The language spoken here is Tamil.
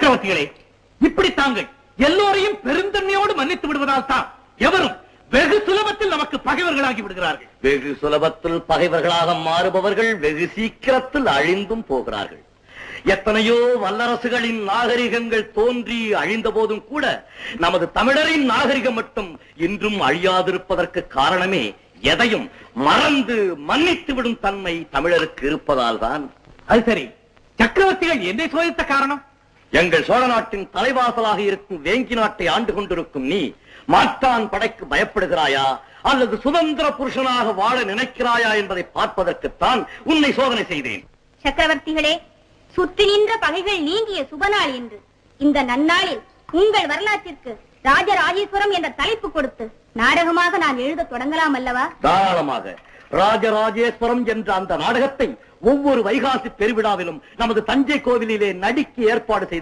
சக்கரவர்த்திகளே இப்படி தாங்கள் எல்லோரையும் பெருந்தன்மையோடு மன்னித்து விடுவதால் தான் எவரும் வெகு சுலபத்தில் நமக்கு பகைவர்களாகி விடுகிறார்கள். வெகு சுலபத்தில் பகைவர்களாக மாறுபவர்கள் வெகு சீக்கிரத்தில் அழிந்தும் போகிறார்கள். எத்தனையோ வல்லரசுகளின் நாகரிகங்கள் தோன்றி அழிந்த போதும் கூட நமது தமிழரின் நாகரிகம் மட்டும் இன்றும் அழியாதிருப்பதற்கு காரணமே எதையும் மறந்து மன்னித்து விடும் தன்மை தமிழருக்கு இருப்பதால் தான். அது சரி. சக்கரவர்த்திகள் என்னை சோதித்த காரணம்? எங்கள் சோழ நாட்டின் தலைவாசலாக இருக்கும் வேங்கி நாட்டை ஆண்டு கொண்டிருக்கும் நீ மாற்றான் படைக்கு பயப்படுகிறாயா? அல்லது சுதந்திர புருஷனாக வாழ நினைக்கிறாயா என்பதை பார்ப்பதற்குத்தான் உன்னை சோதனை செய்தேன். சக்கரவர்த்திகளே சுற்றி நின்ற பகைகள் நீங்கிய சுபநாள் என்று இந்த நன்னாளில் உங்கள் வரலாற்றிற்கு ராஜராஜேஸ்வரம் என்ற தலைப்பு கொடுத்து நாடகமாக நான் எழுதத் தொடங்கலாம் அல்லவா? தாராளமாக. ராஜராஜேஸ்வரம் என்ற அந்த நாடகத்தை ஒவ்வொரு வைகாசி பெருவிழாவிலும் நமது தஞ்சை கோவிலிலே நடிக்க ஏற்பாடு செய்து